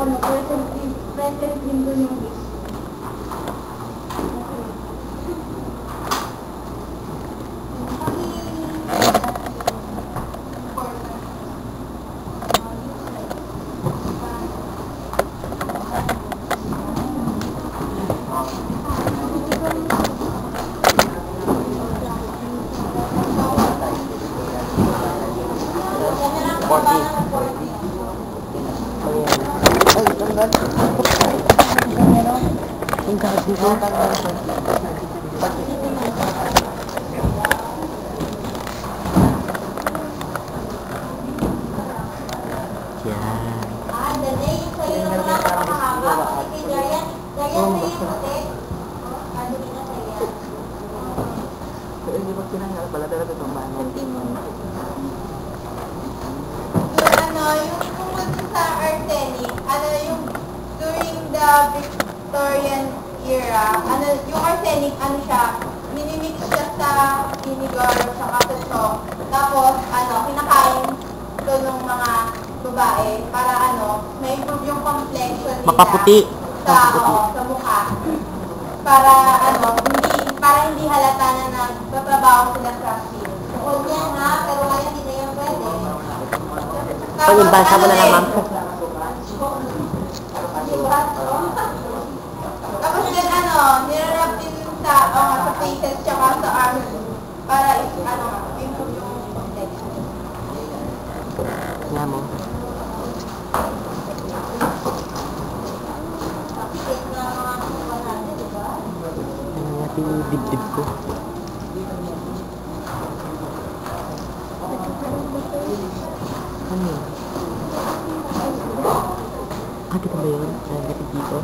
from present in present yung during the Victorian era, ano, yung arsenic, ano siya, minimix siya sa vinegar, sa tutong. Tapos, ano, kinakain to ng mga babae para ano, may improve yung complexion nila. Makaputi. Sa, oo, sa mukha. Para ano, hindi, para hindi halata na nagtatrabaho sila sa skin. Huwag yan ha, pero ngayon hindi na yan pwede. Pag ibasa mo na Tapos, naman. ano din, diba? Tapos din ano, nirarap din sa, oh, nga, sa faces arms para ano, improve yung complexion. Yan mo. Ano natin yung dibdib ko. Ano yun? Ah, dito ba yun? Nagati dito?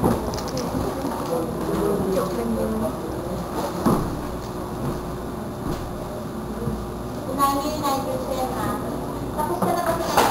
Unahin niyo yung nitrogen ha. Tapos ka na ba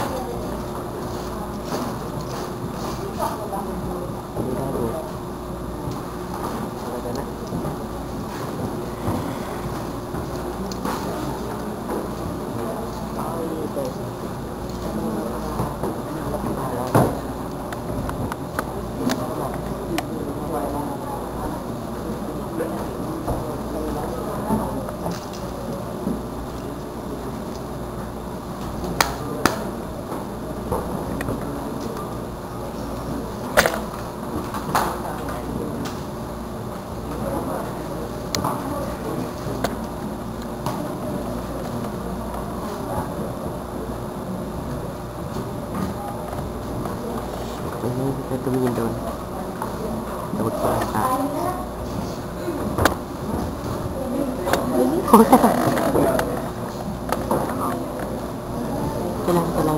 itu mungkin daun daun kelapa tenang tenang